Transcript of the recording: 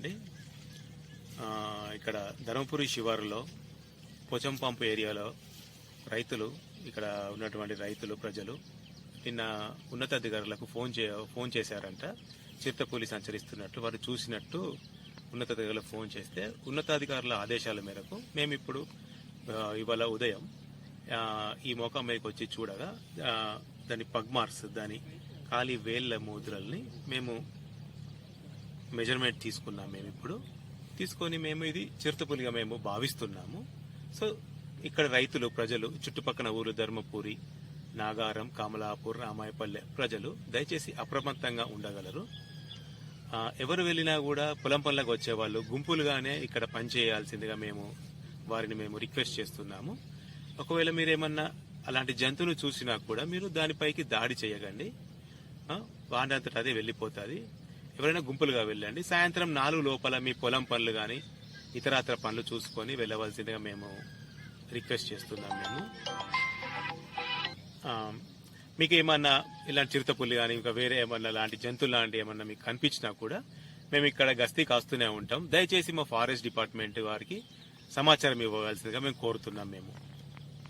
అండి. ఇక్కడ ధర్మపురి శివారులో పోచంపంపు ఏరియాలో రైతులు ఇక్కడ ఉన్నటువంటి రైతులు ప్రజలు నిన్న ఉన్నతాధికారులకు ఫోన్ చే ఫోన్ చేశారంట. చిరుతపూలి సంచరిస్తున్నట్లు వారు చూసినట్టు ఉన్నతాధికారులకు ఫోన్ చేస్తే ఉన్నతాధికారుల ఆదేశాల మేరకు మేము ఇప్పుడు ఇవాళ ఉదయం ఈ మోకా మీదకి వచ్చి చూడగా దాని పగ్మార్స్ దాని ఖాళీ వేళ్ళ ముద్రల్ని మేము మెజర్మెంట్ తీసుకున్నాం మేము ఇప్పుడు. తీసుకొని మేము ఇది చిరుతపులిగా మేము భావిస్తున్నాము. సో ఇక్కడ రైతులు ప్రజలు చుట్టుపక్కల ఊరు ధర్మపురి నాగారం కమలాపూర్ రామాయపల్లె ప్రజలు దయచేసి అప్రమత్తంగా ఉండగలరు. ఎవరు వెళ్ళినా కూడా పొలం పనులకు వచ్చేవాళ్ళు గుంపులుగానే ఇక్కడ పనిచేయాల్సిందిగా మేము వారిని మేము రిక్వెస్ట్ చేస్తున్నాము. ఒకవేళ మీరేమన్నా అలాంటి జంతువును చూసినా కూడా మీరు దానిపైకి దాడి చేయకండి. వాడంతట అదే వెళ్ళిపోతుంది. ఎవరైనా గుంపులుగా వెళ్ళండి. సాయంత్రం నాలుగు లోపల మీ పొలం పనులు కానీ ఇతరాతర పనులు చూసుకొని వెళ్ళవలసిందిగా మేము రిక్వెస్ట్ చేస్తున్నాం మేము. మీకు ఏమన్నా ఇలాంటి చిరుతపుల్లి కానీ ఇంకా వేరే ఏమన్నా లాంటి జంతువులు లాంటి ఏమన్నా మీకు కనిపించినా కూడా మేము ఇక్కడ గస్తీ కాస్తూనే ఉంటాం. దయచేసి మా ఫారెస్ట్ డిపార్ట్మెంట్ వారికి సమాచారం ఇవ్వవలసిందిగా మేము కోరుతున్నాం మేము.